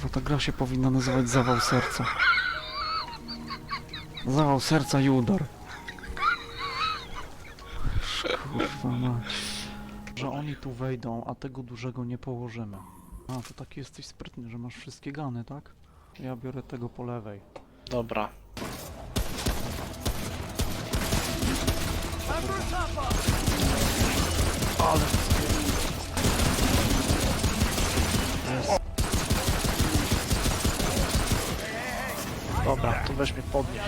Kurwa, ta gra się powinna nazywać Zawał Serca. Zawał Serca i udar. Kurwa mać. Że oni tu wejdą, a tego dużego nie położymy. A, to taki jesteś sprytny, że masz wszystkie gany, tak? Ja biorę tego po lewej. Dobra. Ale Dobra, to weź mnie podnieś.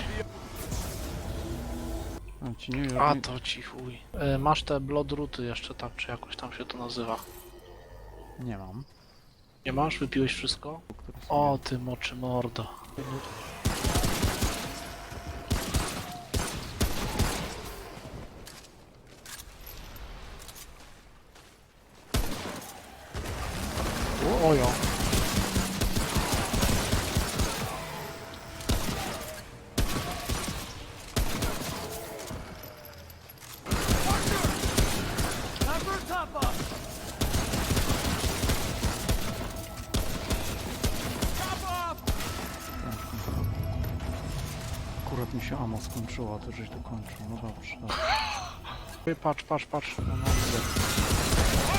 A ci nie, A to ci chuj. E, masz te bloodruty jeszcze tak, czy jakoś tam się to nazywa. nie mam. Nie masz? Wypiłeś wszystko? O, ty moczy mordo. Ojo. Ty żeś dokończył. No dobrze, dobrze. Patrz, patrz, patrz. No, no,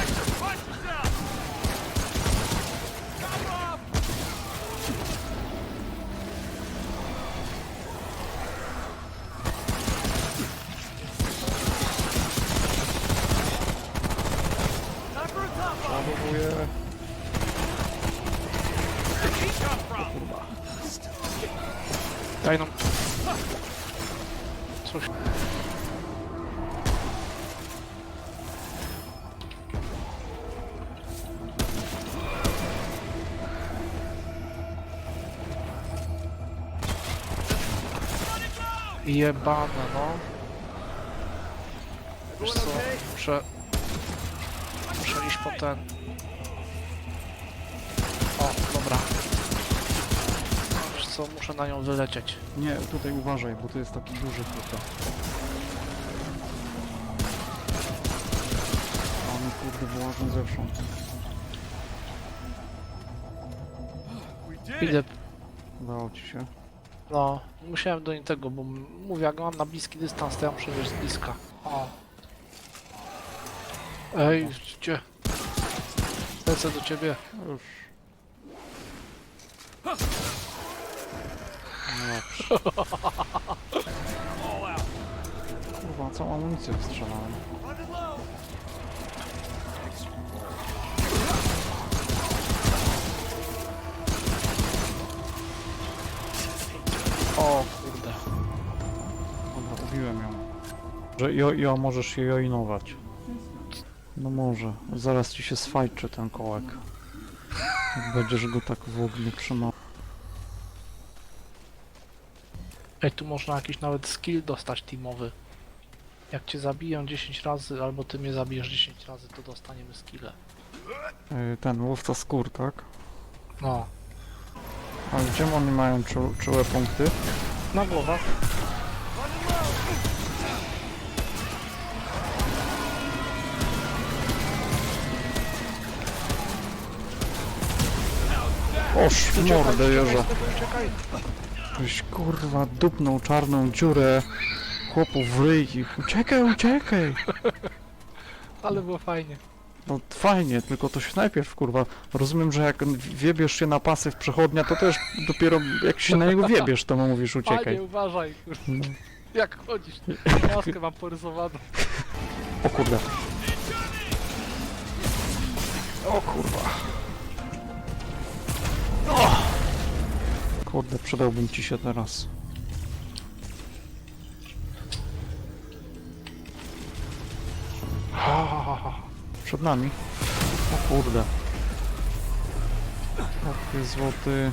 Jebane, no. Wiesz co, muszę... Muszę iść po ten... O, dobra. Wiesz co, muszę na nią wylecieć. Nie, tutaj uważaj, bo to jest taki duży tutaj. A oni kurde wyłażą zewsząd. Idę Udało ci się. No, musiałem do niej tego, bo mówię, jak mam na bliski dystans, to ja muszę wiesz z bliska. O. Ej, gdzie? Lecę do ciebie. Już. No. Kurwa, całą amunicję wystrzelałem. O kurde. Dobra, ubiłem ją. Że jo, jo, możesz je joinować. No może. Zaraz ci się sfajczy ten kołek. Jak będziesz go tak w ogniu trzymał. Ej, tu można jakiś nawet skill dostać teamowy. Jak cię zabiję 10 razy, albo ty mnie zabijesz 10 razy, to dostaniemy skille. Yy, Ten łowca skór, tak? No. A gdzie oni mają czu, czułe punkty? Na głowach. Oż w mordę jeża. Ktoś kurwa dupnął czarną dziurę chłopów w ryj. Uciekaj, uciekaj! Ale było fajnie. No fajnie, tylko to się najpierw kurwa. Rozumiem, że jak wiebiesz się na pasy w przechodnia, to też dopiero jak się na niego wiebiesz, to mu mówisz Panie, uciekaj. uważaj, kurde. No. Jak chodzisz? Maskę mam porysowaną. O kurde. O kurwa. Kurde, przydałbym ci się teraz. Ha, ha, ha, ha. Przed nami. O kurde. Jaki złoty.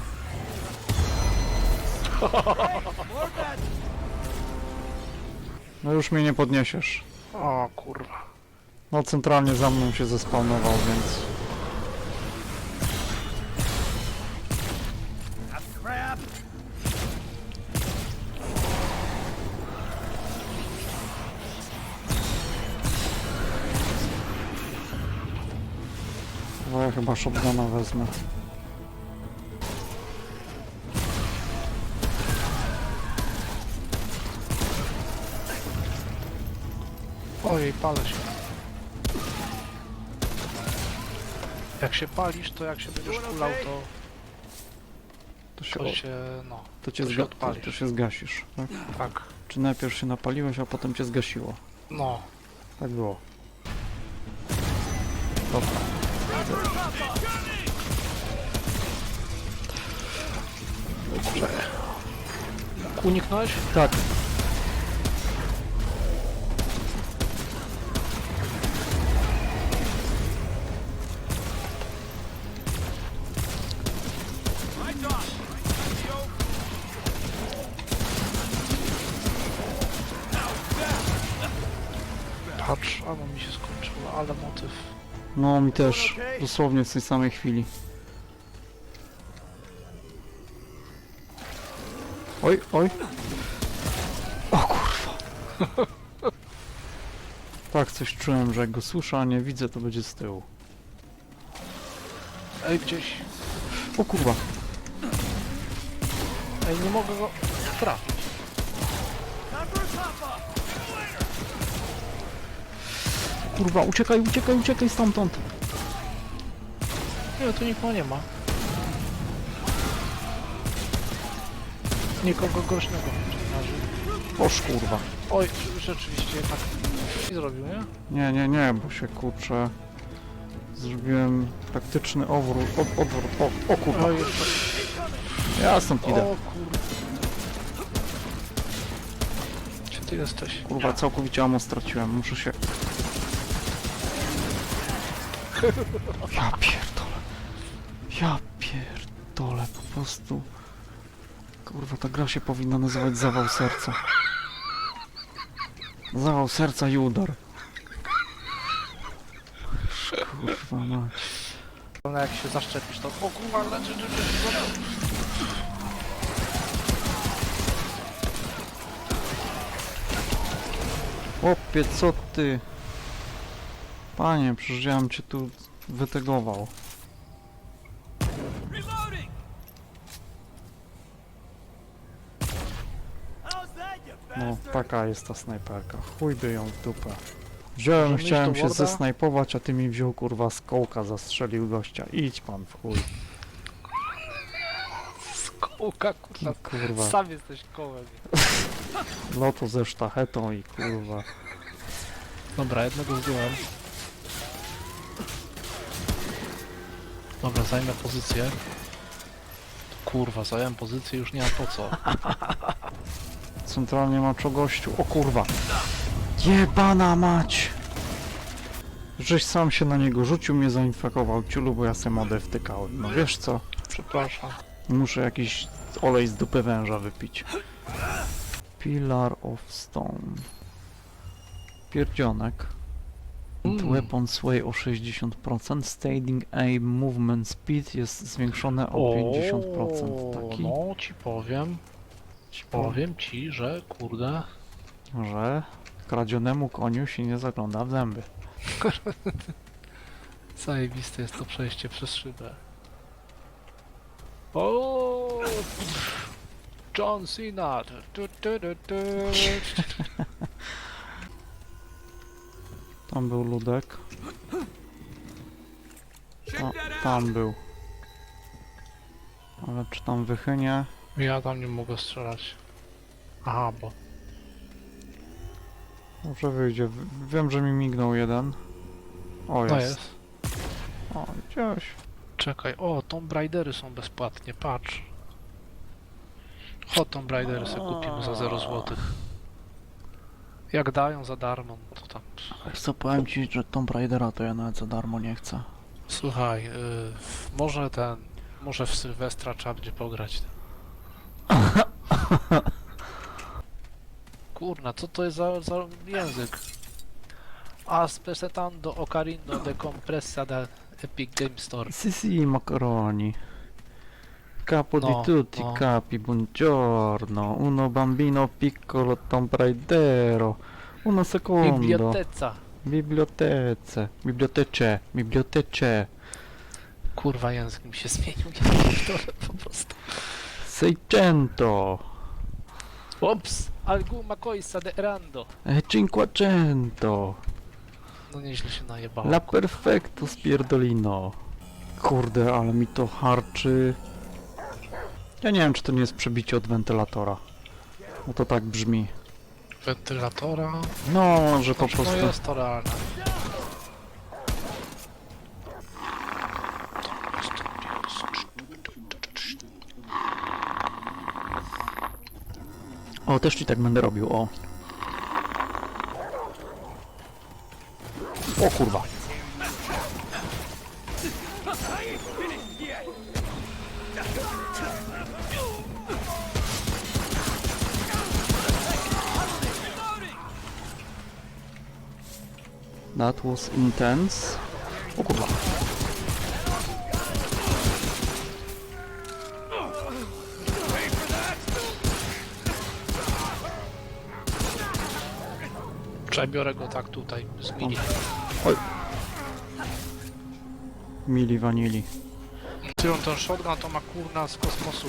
No już mnie nie podniesiesz. O kurwa. No centralnie za mną się zespawnował, więc... Bo ja chyba shotguna wezmę. Ojej, palę się. Jak się palisz, to jak się będziesz kulał, to... To się, To się, no, to cię to się to, odpalisz. to się zgasisz, tak? tak. Czy najpierw się napaliłeś, a potem cię zgasiło? No, Tak było. Dobra uniknąłeś? Tak. Patrz, albo mi się skończyło, ale motyw. No mi też. Dosłownie w tej samej chwili. Oj, oj. O kurwa. Tak, coś czułem, że jak go słyszę, a nie widzę, to będzie z tyłu. Ej, gdzieś, O kurwa. ej, nie mogę go trafić. Kurwa, uciekaj, uciekaj, uciekaj stamtąd. Nie, tu nikogo nie ma. Nikogo groźnego w takim razie. Oż kurwa. Oj, rzeczywiście tak i zrobił, nie? Nie, nie, nie, bo się kurczę. Zrobiłem taktyczny odwrót, od, odwrót. O, o kurwa. Oj, jeszcze. Ja stąd O idę. kurde. Gdzie ty jesteś? Kurwa, całkowicie amo straciłem. Muszę się... Ja pierdolę. Ja pierdolę, po prostu... Kurwa, ta gra się powinna nazywać Zawał Serca. Zawał Serca i Udar. Kurwa mać. No jak się zaszczepisz to... O kurwa, leży, leży, leży. Opie, co ty? Panie, przecież ja bym cię tu wytegował. No, taka jest ta snajperka. Chuj by ją w dupę. Wziąłem, Możemy iść chciałem do się Worda? zesnajpować, a ty mi wziął kurwa z kołka, zastrzelił gościa. Idź pan w chuj. Kołka, kurwa. Kurwa, Sam jesteś kołem. lotu ze sztachetą i kurwa. Dobra, jednego zdjąłem. Dobra, zajmę pozycję. Kurwa, zająłem pozycję, już nie ma po co. Centralnie maczo gościu. O kurwa. Jebana mać! Żeś sam się na niego rzucił, mnie zainfekował ciulu, bo ja se modę wtykałem. No wiesz co? Przepraszam. Muszę jakiś olej z dupy węża wypić. Pillar of Stone. Pierdzionek. Mm. Weapon sway o 60%. Staging aim movement speed jest zwiększone o 50%. Taki, No, ci powiem. Ci powiem ci, że kurde. że kradzionemu koniu się nie zagląda w zęby. Zajebiste jest to przejście przez szybę. O! John Cena! Tu, tu, tu, tu. Tam był ludek. Ta, tam był. Ale czy tam wychynie? Ja tam nie mogę strzelać. Aha, bo. Może wyjdzie. W- Wiem, że mi mignął jeden. O, jest. No jest. O, gdzieś. Czekaj, o, Tomb Raidery są bezpłatnie, patrz. Chodź Tomb Raidery sobie kupimy za 0 zł. Jak dają za darmo, no to tam. Co, powiem ci, że Tomb Raidera to ja nawet za darmo nie chcę. Słuchaj, y, może ten, może w Sylwestra trzeba będzie pograć. Kurna, co to jest za, za język? Aspetando Ocarino de Compressa da Epic Game Store. Sisi macaroni. Capo No, di tutti no. capi, buongiorno. Uno bambino piccolo Tomb Raidero. Uno secondo. Biblioteca. Bibliotece. Bibliotece. Bibliotece. Kurwa, język mi się zmienił, ja pierdolę po prostu. Seicento. Ops, alguma coisa de rando. E cinquecento. No nieźle się najebało. La perfecto spierdolino. Kurde, ale mi to harczy. Ja nie wiem, czy to nie jest przebicie od wentylatora. No to tak brzmi. Wentylatora. No, że po prostu... jest to realne. O, też ci tak będę robił, o. O kurwa. That was intense. O kurwa. Przebiorę go tak tutaj z mini. Oj. Mili vanili. Ty on ten shotgun to ma kurna z kosmosu.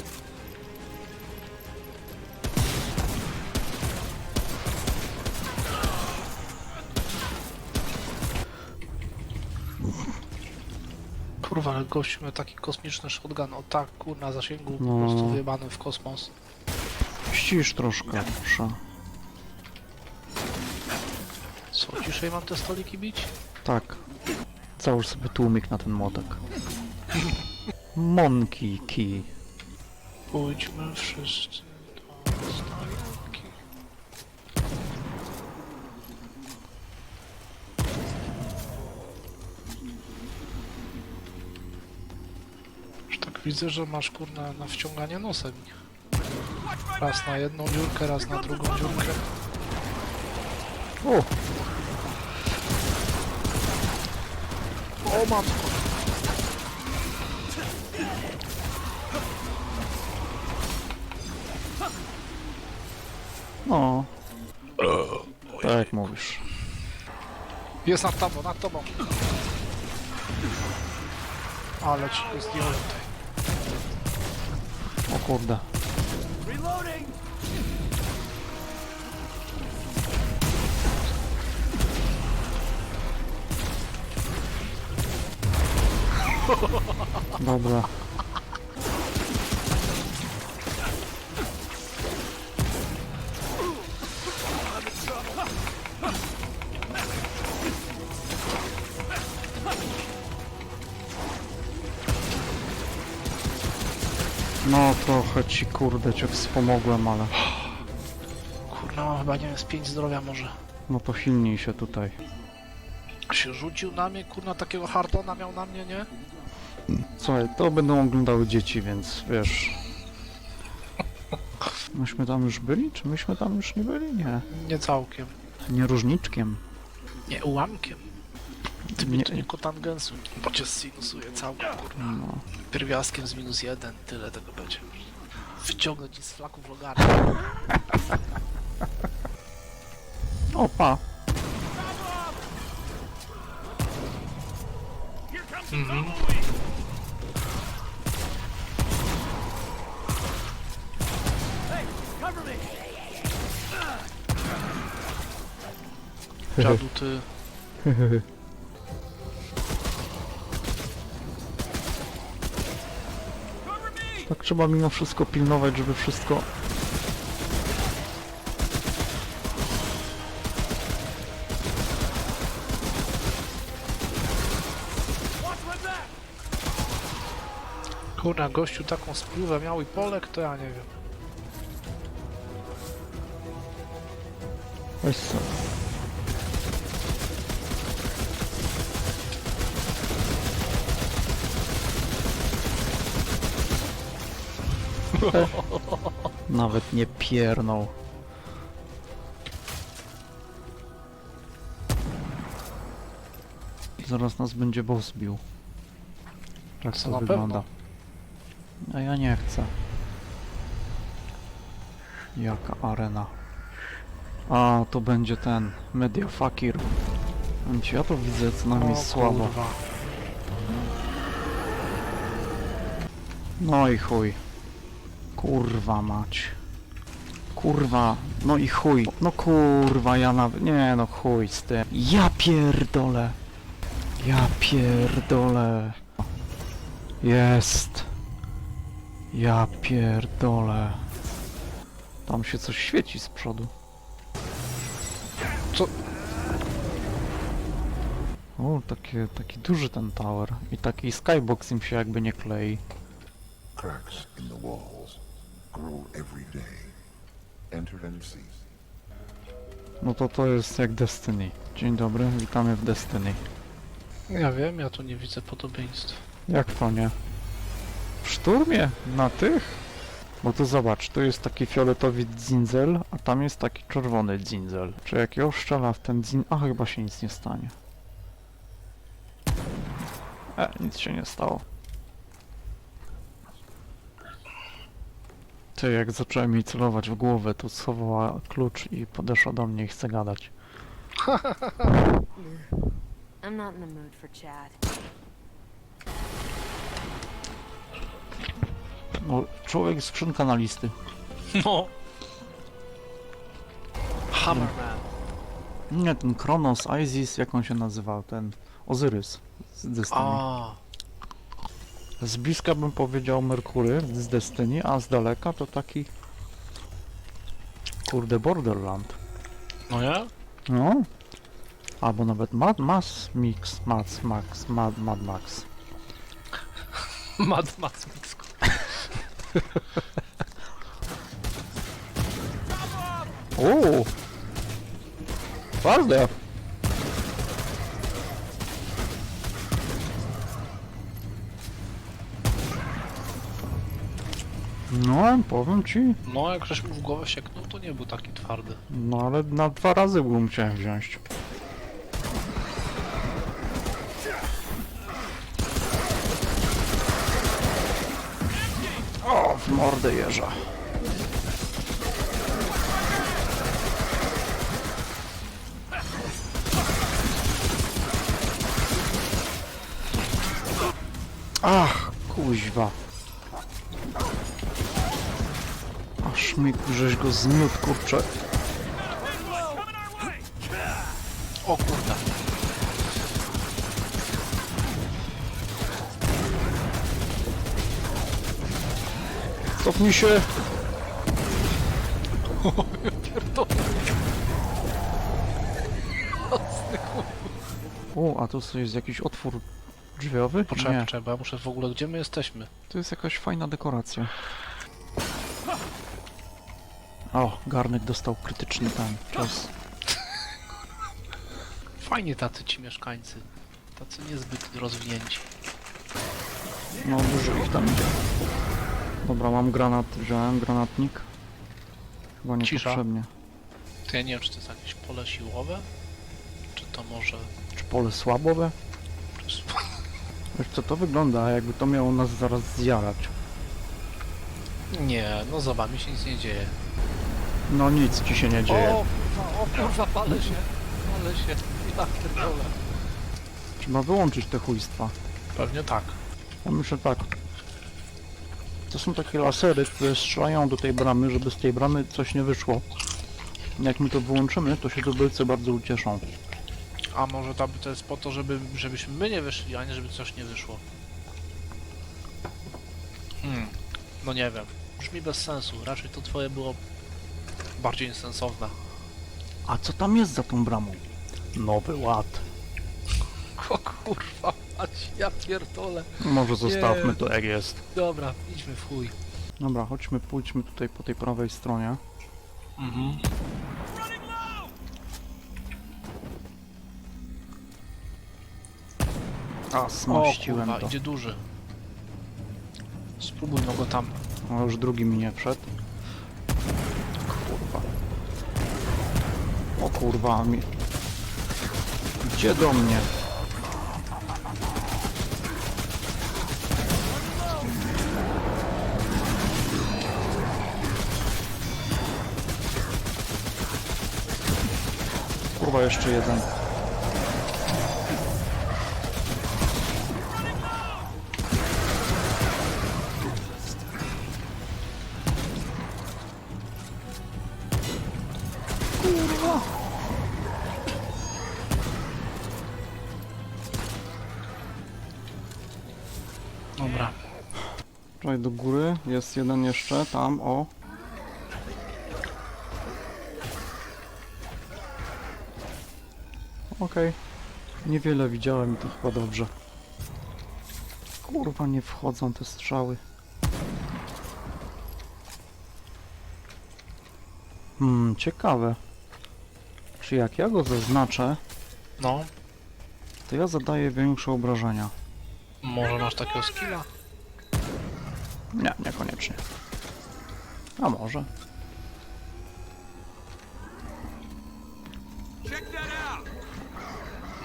Kurwa, ale gościu miał taki kosmiczny shotgun, o tak kurna zasięgu po No. prostu wyjebany w kosmos. Ścisz troszkę, proszę. Co, ciszej mam te stoliki bić? Tak. Załóż sobie tłumik na ten młotek. Monkey key. Pójdźmy wszyscy do stoliki. Już tak widzę, że masz kurna na wciąganie nosem. Raz na jedną dziurkę, raz na drugą dziurkę. O! O matko! No. Tak jak mówisz. Jest nad tobą, nad tobą! Ale ci go zdjąłem tutaj. O kurde cię wspomogłem, ale Kurna, mam chyba nie wiem, z 5 zdrowia może. no posilnij się tutaj. Się rzucił na mnie, kurna, takiego hardona miał na mnie, nie? Słuchaj, to będą oglądały dzieci, więc wiesz. Myśmy tam już byli? Czy myśmy tam już nie byli? Nie. Nie całkiem. Nie różniczkiem. Nie, ułamkiem. Ty Nie. to nie kotangensu, bo cię sinusuje całkiem, kurwa. No. Pierwiastkiem z minus jeden, tyle tego będzie. Wyciągnę ci z flaków logarza. Opa! Mhm. Dziadu ty. Tak trzeba mimo wszystko pilnować, żeby wszystko... Kurna, gościu taką spluwę miał i polek, to ja nie wiem. Weź co. Nawet nie piernął. Zaraz nas będzie boss bił. Tak to na wygląda. A ja nie chcę. Jaka arena. A, to będzie ten Media Fakir. Ja to widzę co najmniej O, słabo. kurwa. No i chuj. Kurwa mać. Kurwa, no i chuj. No kurwa, ja nawet... Nie no, chuj z tym. Ja pierdolę. Ja pierdolę. Jest. Ja pierdolę. Tam się coś świeci z przodu. Co? O, takie, taki duży ten tower. I taki skybox im się jakby nie klei. Cracks in the walls grow every day. Enter and see. No to to jest jak Destiny. Dzień dobry, witamy w Destiny. Ja wiem, ja tu nie widzę podobieństw. Jak to nie? W szturmie? Na tych? Bo to zobacz, tu jest taki fioletowy dzinzel, a tam jest taki czerwony dzinzel. Czy jak ją strzela w ten dzin... A chyba się nic nie stanie. E, nic się nie stało. Ty, jak zacząłem jej celować w głowę, to schowała klucz i podeszła do mnie i chce gadać. I'm not in the mood for chat. No, człowiek skrzynka na listy. No! Hammerman. Nie, ten Kronos, Isis, jak on się nazywał, ten Ozyrys z Destiny. A, Z bliska bym powiedział Merkury z Destiny, a z daleka to taki... Kurde, Borderland. no ja? No. Albo nawet Mad Max Mix, Max Max, Mad, Mad Max. Mad Max Mix. O! Twarde! No, powiem ci, No, jak żeś mu w głowę sieknął, to nie był taki twardy. no ale na dwa razy bym musiałem wziąć. O, w mordę jeża. Ach, kuźwa. Mi żeś go zmiótł, kurczę. O kurde. Cofnij się! O, a tu jest jakiś otwór drzwiowy? Poczekaj, Nie, ja muszę w ogóle, gdzie my jesteśmy? to jest jakaś fajna dekoracja. O, garnek dostał krytyczny ten czas. Fajnie tacy ci mieszkańcy. Tacy niezbyt rozwinięci. No, dużo ich tam idzie. Dobra, mam granat, wziąłem granatnik. Chyba niepotrzebnie. To ja nie wiem, czy to jest jakieś pole siłowe? Czy to może... Czy pole słabowe? Wiesz co, to wygląda jakby to miało nas zaraz zjarać. Nie, no za wami się nic nie dzieje. No nic ci się nie dzieje. O o kurwa, palę się. Palę się. Ja pierdolę. Trzeba wyłączyć te chujstwa. Pewnie tak. Ja myślę tak. To są takie lasery, które strzelają do tej bramy, żeby z tej bramy coś nie wyszło. Jak my to wyłączymy, to się tubylcy bardzo ucieszą. A może to, to jest po to, żeby, żebyśmy my nie wyszli, a nie żeby coś nie wyszło. Hmm, no nie wiem. Brzmi bez sensu. Raczej to twoje było bardziej sensowne. A co tam jest za tą bramą? Nowy ład. O kurwa, ać ja pierdolę. Może zostawmy Nie. to jak jest. Dobra, idźmy w chuj. Dobra, chodźmy, pójdźmy tutaj po tej prawej stronie. Mhm. A, O smaściłem kurwa, to. idzie duży. Spróbuj no go tam. No już drugi mi nie wszedł. O kurwa mi... Gdzie do mnie? Kurwa jeszcze jeden. Do góry, jest jeden jeszcze, tam, o. Okej. Niewiele widziałem i to chyba dobrze. Kurwa, nie wchodzą te strzały. Hmm, ciekawe. Czy jak ja go zaznaczę, No, to ja zadaję większe obrażenia. może masz takiego skilla? Nie, niekoniecznie. A może.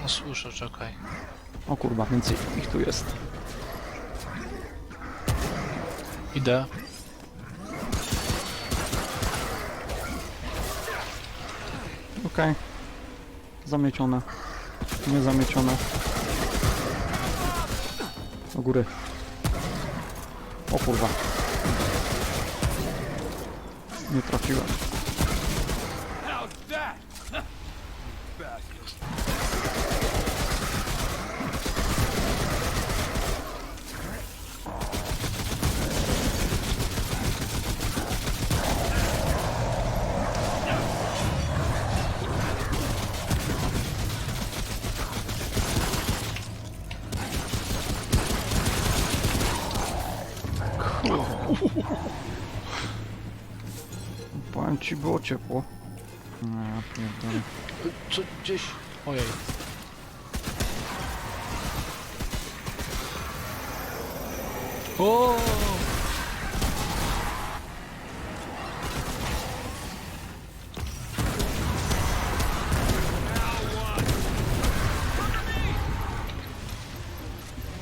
No słyszę, czekaj. O kurwa, więcej ich tu jest. Idę. Okej. Zamiecione. Nie zamiecione. Do góry. O kurwa. Nie trafiłem. Ciepło. No ja pierdolę. Co, gdzieś... Ojej. O!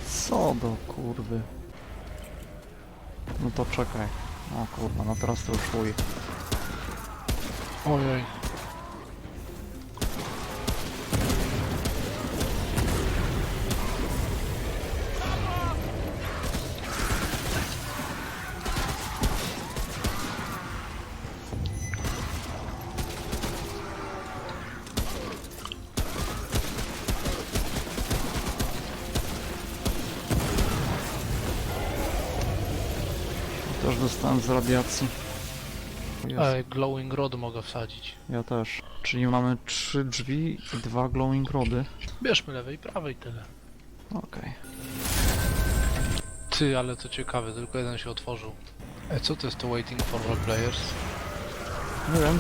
Co do kurwy. No to czekaj. O kurwa, no teraz to już chuj. Ojej. Też dostałem z radiacji. Jest. Ej, glowing rod mogę wsadzić. Ja też. Czyli mamy trzy drzwi i dwa glowing rody. Bierzmy lewej i prawej tyle. Okej. Ty, ale to ciekawe, tylko jeden się otworzył. E, co to jest to waiting for all players? Nie wiem.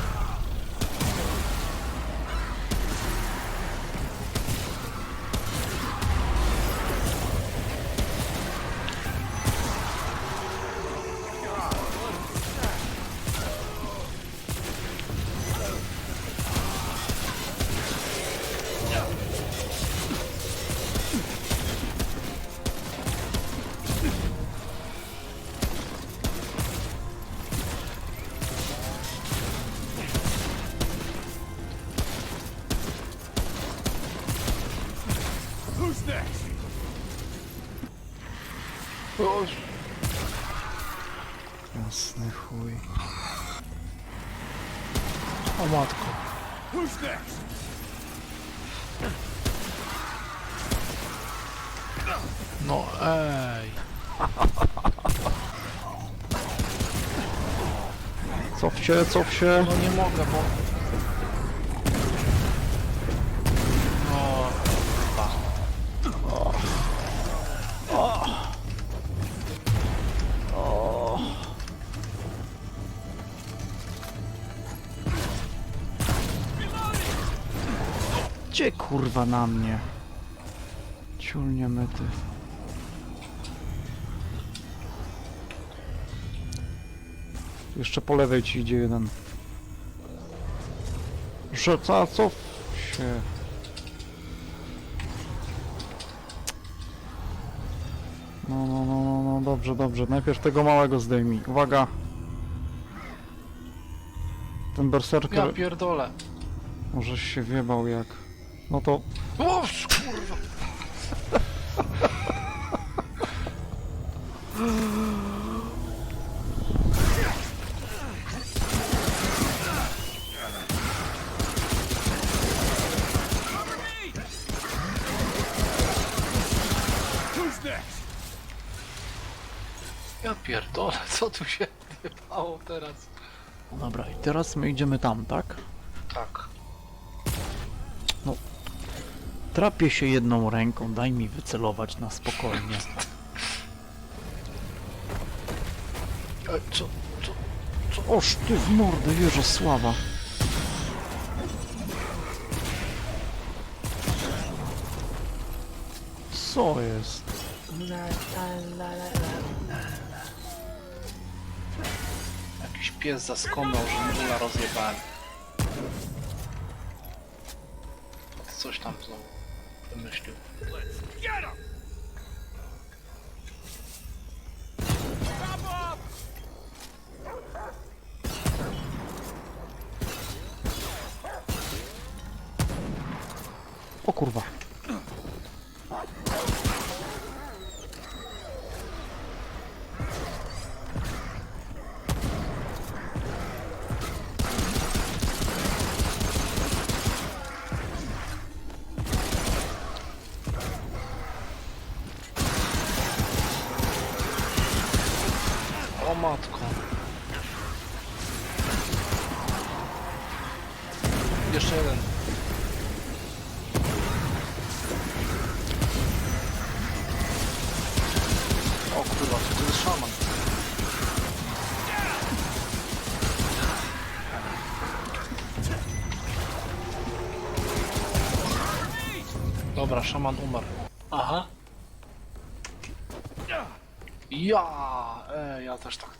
Jasny chuj. O matko. No ej. Cof się, cof się. No nie mogę, bo... kurwa na mnie? Ciulnie mety. Jeszcze po lewej ci idzie jeden. Rzuca, cof się. No, no, no, no, no, dobrze, dobrze. Najpierw tego małego zdejmij. Uwaga. Ten berserker ja pierdolę. może się wiebał jak... No to O, kurwa. Ja pierdolę, co tu się odjebało teraz? Dobra, i teraz my idziemy tam? Tak. Trapię się jedną ręką, daj mi wycelować na spokojnie. E, co? Oż ty w mordę, Jeżosława. Co jest? Jakiś pies zaskomnął, że mula rozjebali. Coś tam znowu wymyślił. O kurwa. O Dobra, szaman umarł. Aha. Ja, e, ja też tak